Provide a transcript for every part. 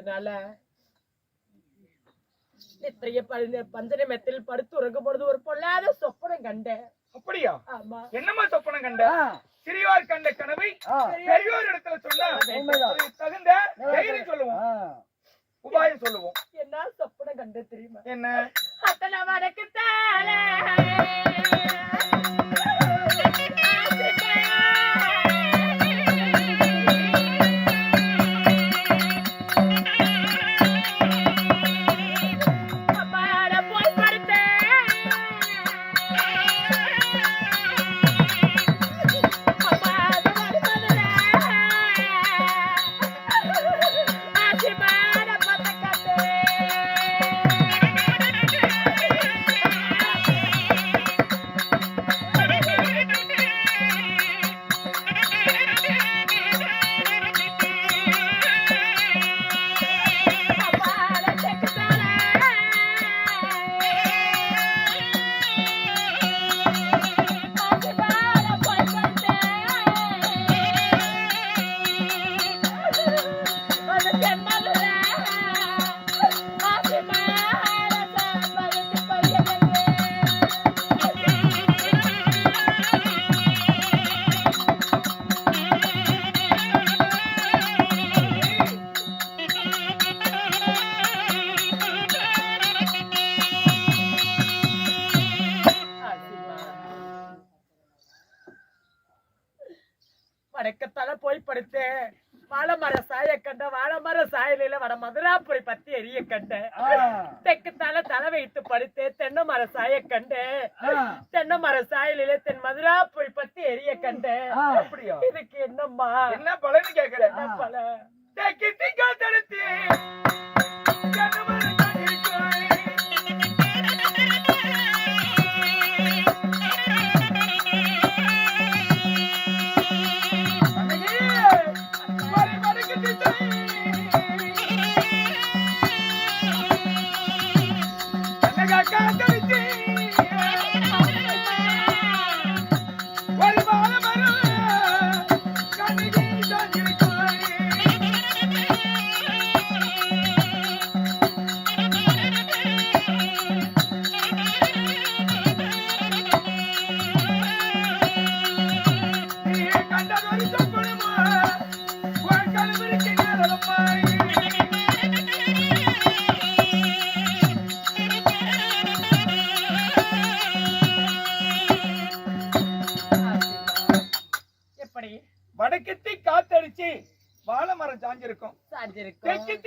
அதனால நித்திரைய பஞ்சன மெத்தில் படுத்து உறங்கும் பொழுது ஒரு பொல்லாத சொப்பனம் கண்டேன். அப்படியா? ஆமா. என்னம்மா சொப்பனம் கண்ட? சிறியோர் கண்ட கனவை பெரியோர் இடத்துல சொன்னா தகுந்த தைரியம் சொல்லுவோம். உபாயம் சொல்லுவோம். என்ன சொப்பனம் கண்ட தெரியுமா? என்ன? அத்தனை வடக்கு தாள. வாழைமர சாயலில வட மதுராப்புரி பத்தி எரிய கண்டேன். தெக்குத்தால தலை வைத்து படுத்து தென்னை மர சாய கண்டு ஆ. தென்னை மர சாயலில தென் மதுராப்புரி பத்தி எரிய கண்டு ஆ. அப்படியா? இதுக்கு என்னம்மா? என்ன பலன்னு கேக்குறேன் என்ன பல தெக்கி திக்கா தடுத்து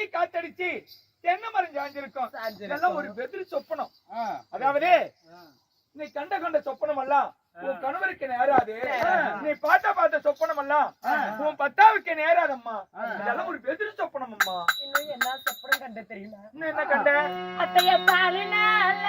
தெற்கத்தி காத்தடிச்சு தென்னை மரம் சாஞ்சிருக்கும். இதெல்லாம் ஒரு வெதிரி சொப்பனம். அதாவது நீ கண்ட கண்ட சொப்பனம் எல்லாம் உன் கணவருக்கு நேராது. நீ பார்த்த பார்த்த சொப்பனம் எல்லாம் உன் பத்தாவுக்கு நேராதம்மா. இதெல்லாம் ஒரு வெதிரி சொப்பனம் அம்மா இன்னும் என்ன சொப்பனம் கண்ட இன்னும் என்ன கண்ட? அத்தைய தாலினால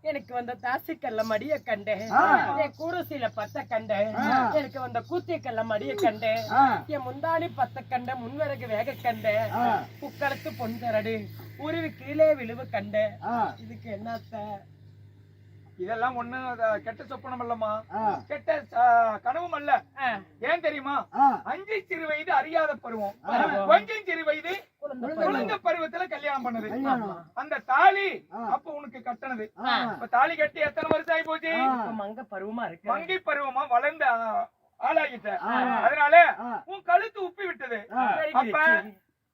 எனக்கு வந்த தாசிக்கல்ல மடிய கண்டேன். என் கூரசீல பத்த கண்டேன். எனக்கு வந்த கூத்தியக்கல்ல மடிய கண்டேன். என் முந்தாணி பத்த கண்ட முன்வரகு வேக கண்டேன். ஆ, புக்களத்து பொன் தரடு உருவி கீழே விழுவு கண்டேன். ஆ, இதுக்கு என்னத்த இதெல்லாம் ஒண்ணு கெட்ட சொப்பனம் அல்லம்மா. ஆ, கெட்ட கனவும் அல்ல. ஏன் தெரியுமா? அஞ்சு சிறு வயது அறியாத பருவம். பருவம். கொஞ்சம் சிறு வயது குழந்தை பருவத்துல கல்யாணம் பண்ணது. அந்த தாலி. அப்ப உனக்கு கட்டணது ஆ, இப்ப தாலி கட்டி எத்தனை வருஷம் ஆகி போச்சு? மங்க பருவமா இருக்கு. மங்கை பருவமா வளர்ந்த ஆளாகிட்ட. அதனால. உன் கழுத்து உப்பி விட்டது. அப்ப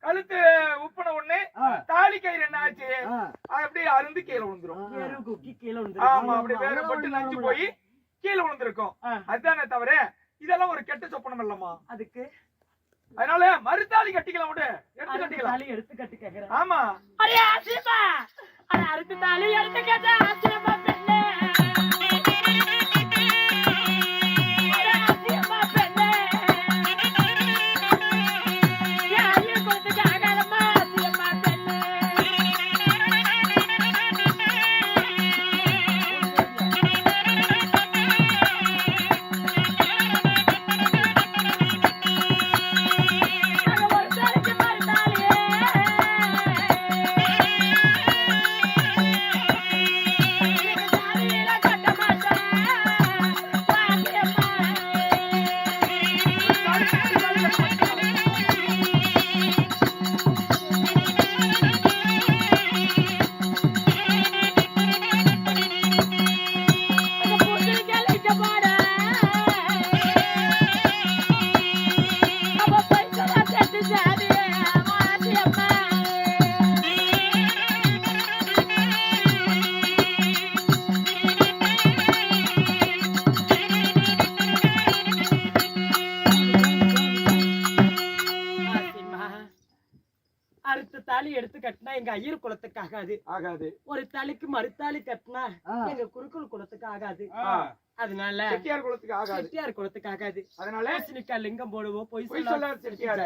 கழுத்து உப்பின உடனே. தாலி கயிறு என்ன ஆச்சு? அப்படியே அருந்து கீழே விழுந்துரும். ஆமா அப்படி வேற பட்டு நஞ்சு போய் கீழே விழுந்திருக்கும். அதுதானே தவிர இதெல்லாம் ஒரு கெட்ட சொப்பனம் இல்லம்மா. அதுக்கு? அதனால மறுத்தாலி கட்டிக்கலாம் விடு எடுத்து கட்டிக்கலாம். தாலி எடுத்து கட்டி கேக்குறேன். ஆமா. அரே ஆசிமா அட அடுத்த தாலி எடுத்து கேட்ட ஆசிமா பெண்ணே. எங்க ஐயர் குலத்துக்கு ஆகாது. ஆகாது ஒரு தாலிக்கு மறுத்தாலி கட்டினா. எங்க குறுக்குள் குலத்துக்கு ஆகாது. அதனால செட்டியார் குளத்துக்கு ஆகாது. செட்டியார் குலத்துக்கு ஆகாது அதனால பூசணிக்காய் லிங்கம் போடுவோம் பொய் சொல்ல செட்டியார்.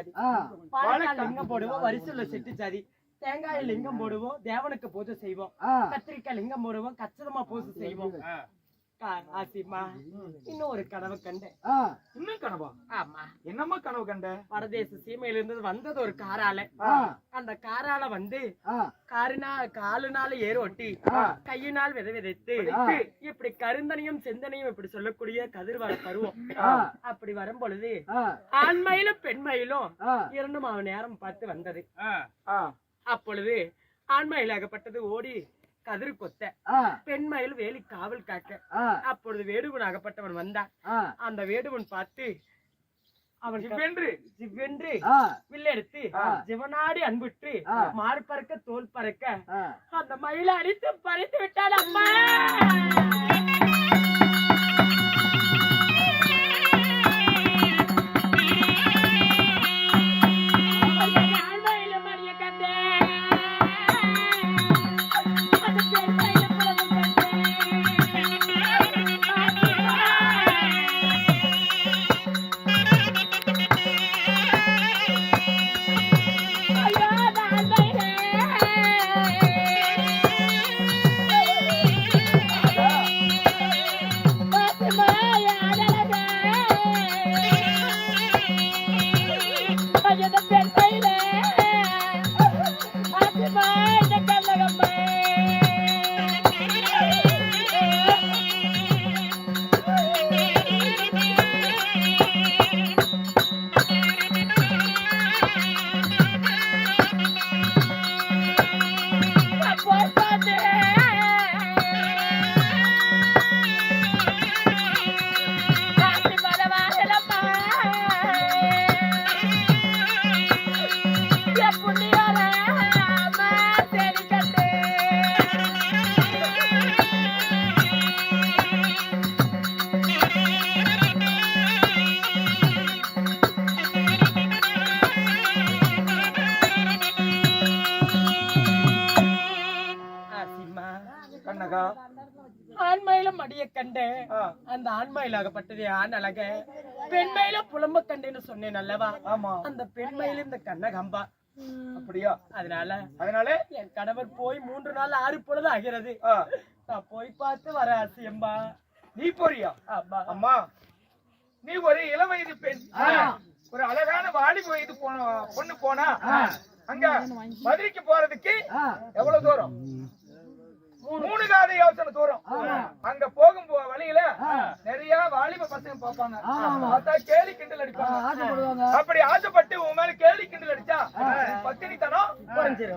லிங்கம் போடுவோம் வரிசுள்ள செட்டு ஜாதி தேங்காய் லிங்கம் போடுவோம் தேவனுக்கு பூஜை செய்வோம். கத்திரிக்காய் லிங்கம் போடுவோம் கச்சிதமா பூஜை செய்வோம். ஆசிமா இன்னும் ஒரு கனவு கண்டேன். இன்னும் கனவா? ஆமா. என்னம்மா கனவு கண்ட? வடதேச சீமையில இருந்து வந்தது ஒரு காரால. அந்த காரால வந்து காரினா காலுனால ஆ. கையினால் விதை விதைத்து. இப்படி கருந்தனையும் செந்தனையும் இப்படி சொல்லக்கூடிய கதிர்வர பருவம். அப்படி வரும் பொழுது ஆண்மயிலும் பெண்மயிலும் ஆ, இரண்டும் அவன் நேரம் பார்த்து வந்தது. அப்பொழுது ஆண்மயிலாகப்பட்டது ஓடி கதிர் கொத்த பெண்மயில் வேலி காவல் காக்க. அப்பொழுது வேடுவனாகப்பட்டவன் வந்தான். ஆ, அந்த வேடுவன் பார்த்து அவன் ஜிவ்வென்று. ஆ, வில்லெடுத்து ஆ. ஜிவனாடி அன்புற்று. மார் பறக்க தோல் பறக்க. அந்த மயிலை அடித்து பறித்து விட்டான் அம்மா. ஆண்மயிலாகப்பட்டது ஆண் அழக. பெண்மயில புலம்ப கண்டேன்னு சொன்னேன் அல்லவா? ஆமா. அந்த பெண்மயில இந்த கண்ணகம்பா அப்படியா? அதனால அதனால? என் கணவர் போய் மூன்று நாள் ஆறு பொழுது ஆகிறது. நான் போய் பார்த்து வர ஆசையம்மா நீ போறியா? ஆமா அம்மா நீ ஒரு இளம் வயது பெண். ஒரு அழகான வாலிப வயது போன பொண்ணு போனா அங்க மதுரைக்கு போறதுக்கு எவ்வளவு தூரம்? மூணு காத யோசனை தூரம். அங்க போகும் போ- வழியில நிறைய வாலிப பசங்க பாப்பாங்க பார்த்தா கேலி கிண்டல் அடிப்பாங்க. அப்படி ஆசைப்பட்டு உன் மேல கேலி கிண்டல் அடிச்சா பத்தினித்தனம்.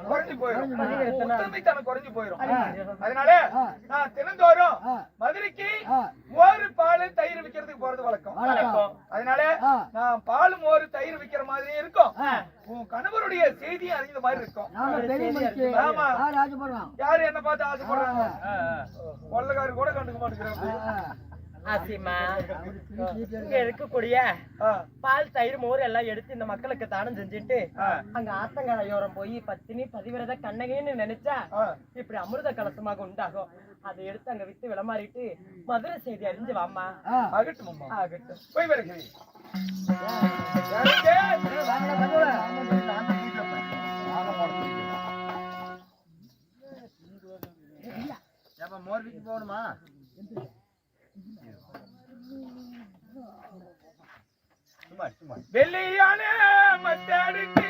குறைஞ்சு போயிடும் குறைஞ்சு போயிடும் அதனால நான் தினந்தோறும் மதுரைக்கு மோர் பால் தயிர் விக்கிறதுக்கு போறது வழக்கம். வழக்கம். அதனால நான் பால் மோர் தயிர் விக்கிற மாதிரி இருக்கும். உன் கணவருடைய செய்தி அறிந்த மாதிரி இருக்கும். ஆமா. யாரு என்ன பார்த்து ஆசைப்படுறாங்க கொள்ளக்காரு கூட கண்டுக்க மாட்டேங்கிறாங்க ஆசிமா இங்க இருக்கக்கூடிய பால் தயிர் மோர் எல்லாம் எடுத்து இந்த மக்களுக்கு தானம் செஞ்சுட்டு அங்க ஆத்தங்கரையோரம் போய் பத்தினி பதிவிரத கண்ணகின்னு நினைச்சா இப்படி அமிர்த கலசமாக உண்டாகும். அதை எடுத்து அங்க விட்டு விளமாறிட்டு மதுரை செய்தி அறிஞ்சு வாமா ஆகட்டும் ஆகட்டும். போய் வருகிறேன் மோர்விக்கு போகணுமா? வெள்ளியான மத்தாடுக்கு